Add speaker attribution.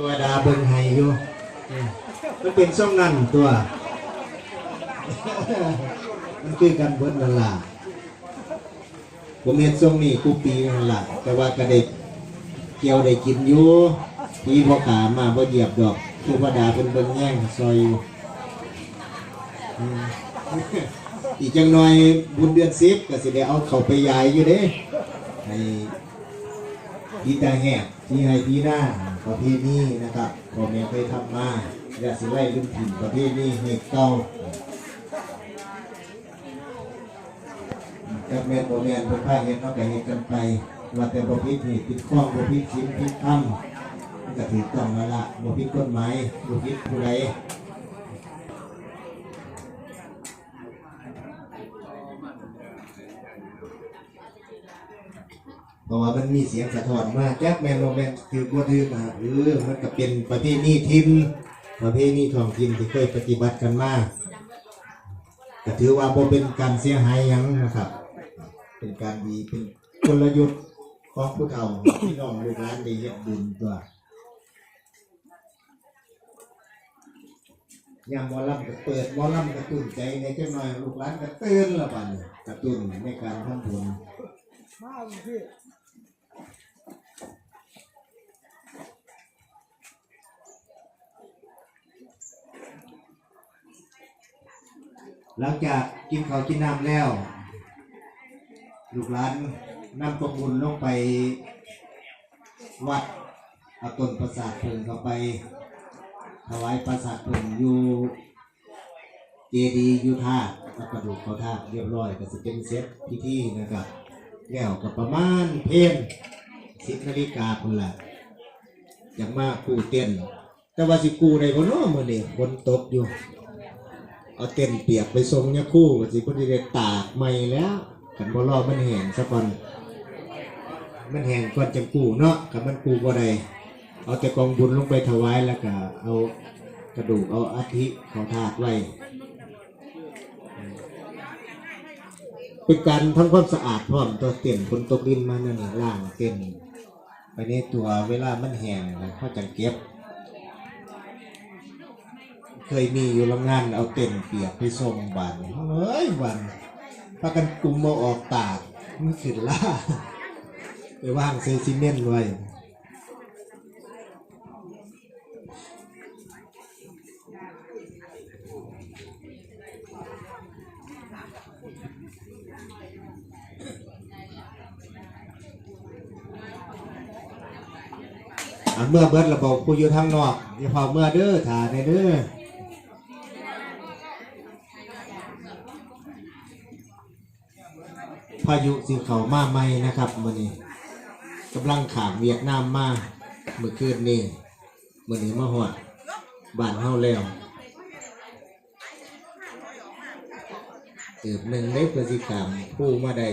Speaker 1: เทวดาเบิ่งให้อยู่เออมันเป็นช่องนั่นตัว มันคือกันเบิดนั่นล่ะผมเห็นช่วงนี้กูปีนั่นล่ะ แต่ว่ากระเด็กเกี่ยวได้กินอยู่ปีพอขามาบ่เหยียบดอกเทวดาเป็นเบิ่งแย่งซอยอยู่อืมอีกจังหน่อยบุญเดือนสิบก็สิได้เอาเขาไปยายอยู่เด้ใน พีตาแหกที่ให้พีหน้าประเภทนี้นะครับพ่อแม่เคยทำมาอยากสิไล่รุ่นถิ่นประเภทนี้ให้เก่าจักแม่นบ่แม่นเพิ่นพาเฮ็ดเนาะก็เฮ็ดกันไปว่าแต่บ่ผิดนี่ผิดข้องบ่ผิดศีลผิดธรรมก็ถูกต้องแล้วล่ะบ่ผิดกฎหมายบ่ผิดผู้ใด เพราะว่ามันมีเสียงสะท้อนมาแจ็คแมนโรแมนคือบัวถือมาหรือมันก็เป็นประเพณีทินประเพณีท้องถิ่นที่เคยปฏิบัติกันมาก็ถือว่าบ่เป็นการเสียหายยังนะครับ เป็นการดีเป็นกลยุทธ์ของผู้เฒ่าพี่น้องลูกหลานได้เฮ็ดบุญตัวยามหมอลำก็เปิดหมอลำกระตุ้นใจในจังหน่อยลูกหลานก็ตื่นละบัดนี้กระตุ้นในการทำบุญ หลังจากกินข้าวกินน้ำแล้ว ลูกหลานนำประบุญลงไปวัดเอาต้นประสาทเพิ่งเข้าไปถวายประสาทเพิ่งอยู่เจดีย์อยู่ท่าเอากระดูกเขาท่าเรียบร้อยก็จะเป็นเซตพิธีนะครับ แล้วก็ประมาณเพลนสิบนาฬิกาคนละอย่างมากกูเต้นแต่ว่าสิกูได้บ่เนาะมื้อนี้ฝนตกอยู่ เอาเต็นเปียกไปส่งเนี่ยคู่ก็สิพุ่นสิได้ตากใหม่แล้วกันบ่รอมันแห้งซะก่อนมันแห้งก่อนจังกูเนาะกับมันกู้บ่ได้เอาแต่กองบุญลงไปถวายแล้วก็เอากระดูกเอาอาทิเขาถาดไว้เป็นการทำความสะอาดพร้อมตัวเต็นฝนตกดินมานั่นนี่ล่างเต็นไปในตัวเวลามันแห้งแล้วเขาจังเก็บ เคยมีอยู่โรงงานเอาเต็นเปียกไปส่งบันเฮ้ยวันพากันกลุ่มมาออกตากมันขึ้นล่าไปว่างเซซิเมนต์ไว้เมื่อเบิดระบบผู้อยู่ทางนอกอย่าพอเมื่อเด้อถ่าในเด้อ พายุสิเขามาไหม่นะครับวันนี้กำลังขามเวียดนามมาเมื่อคืนนี้มื่อนี้มาหอดบานเฮาแล้วตืบหนึ่งเล็ประสิขามผู้มาใด